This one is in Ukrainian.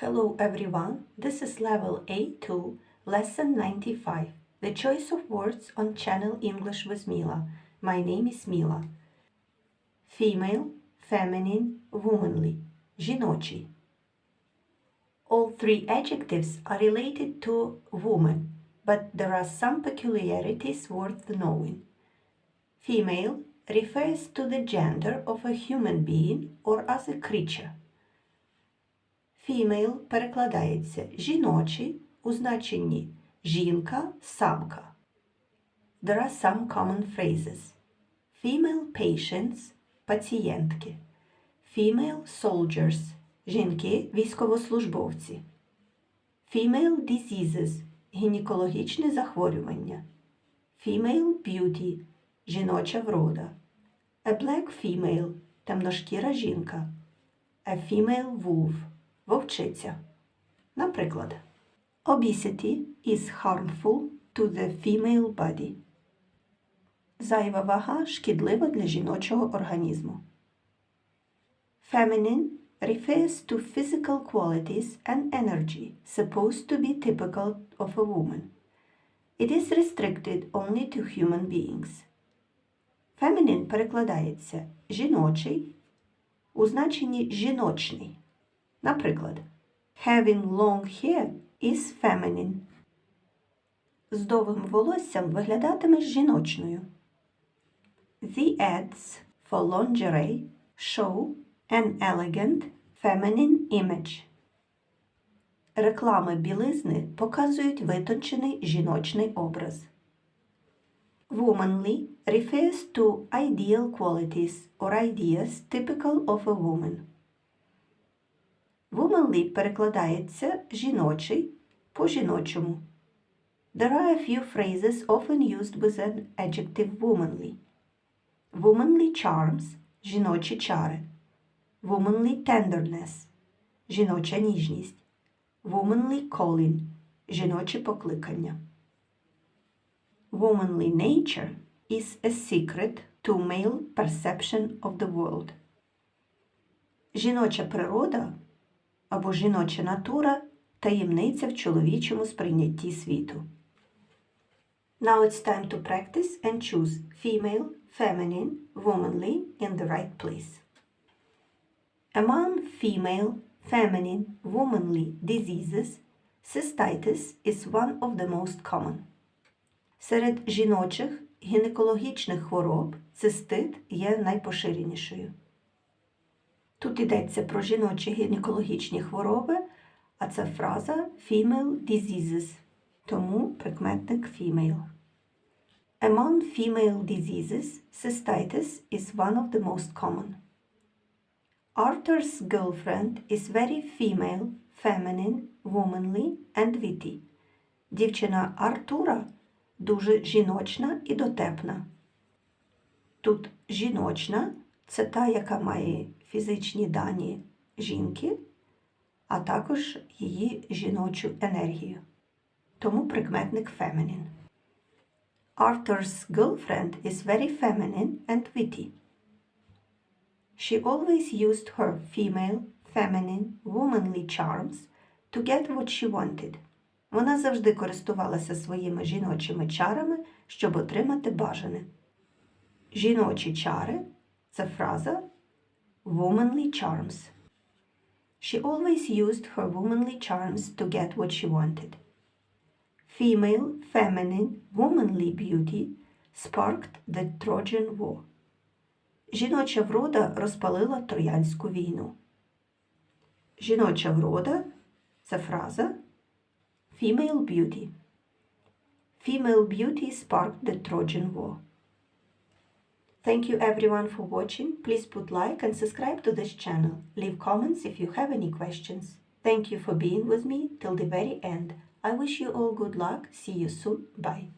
Hello everyone, this is level A2, lesson 95. The choice of words on channel English with Mila. My name is Mila. Female, feminine, womanly. Жіночий. All three adjectives are related to woman, but there are some peculiarities worth knowing. Female refers to the gender of a human being or as a creature. Female перекладається жіночий у значенні жінка, самка. There are some common phrases. Female patients – пацієнтки. Female soldiers – жінки, військовослужбовці. Female diseases – гінекологічне захворювання. Female beauty – жіноча врода. A black female – темношкіра жінка. A female wolf – вовчиця. Наприклад, obesity is harmful to the female body. Зайва вага шкідлива для жіночого організму. Feminine refers to physical qualities and energy supposed to be typical of a woman. It is restricted only to human beings. Feminine перекладається жіночий у значенні жіночний. Наприклад, having long hair is feminine. З довгим волоссям виглядатимеш жіночною. The ads for lingerie show an elegant feminine image. Реклами білизни показують витончений жіночний образ. Womanly refers to ideal qualities or ideas typical of a woman. Womanly перекладається жіночий по жіночому. There are a few phrases often used with an adjective womanly. Womanly charms – жіночі чари. Womanly tenderness – жіноча ніжність. Womanly calling – жіноче покликання. Womanly nature is a secret to male perception of the world. Жіноча природа або жіноча натура таємниця в чоловічому сприйнятті світу. Now it's time to practice and choose female, feminine, womanly in the right place. Among female, feminine, womanly diseases, cystitis is one of the most common. Серед жіночих гінекологічних хвороб цистит є найпоширенішою. Тут йдеться про жіночі гінекологічні хвороби, а це фраза female diseases, тому прикметник female. Among female diseases, cystitis is one of the most common. Arthur's girlfriend is very female, feminine, womanly and witty. Дівчина Артура дуже жіночна і дотепна. Тут жіночна це та, яка має фізичні дані жінки, а також її жіночу енергію. Тому прикметник feminine. Arthur's girlfriend is very feminine and witty. She always used her female, feminine, womanly charms to get what she wanted. Вона завжди користувалася своїми жіночими чарами, щоб отримати бажане. Жіночі чари це фраза womanly charms. She always used her womanly charms to get what she wanted. Female, feminine, womanly beauty sparked the Trojan War. Жіноча врода розпалила Троянську війну. Жіноча врода це фраза Female beauty. Female beauty sparked the Trojan War. Thank you everyone for watching. Please put like and subscribe to this channel. Leave comments if you have any questions. Thank you for being with me till the very end. I wish you all good luck. See you soon. Bye.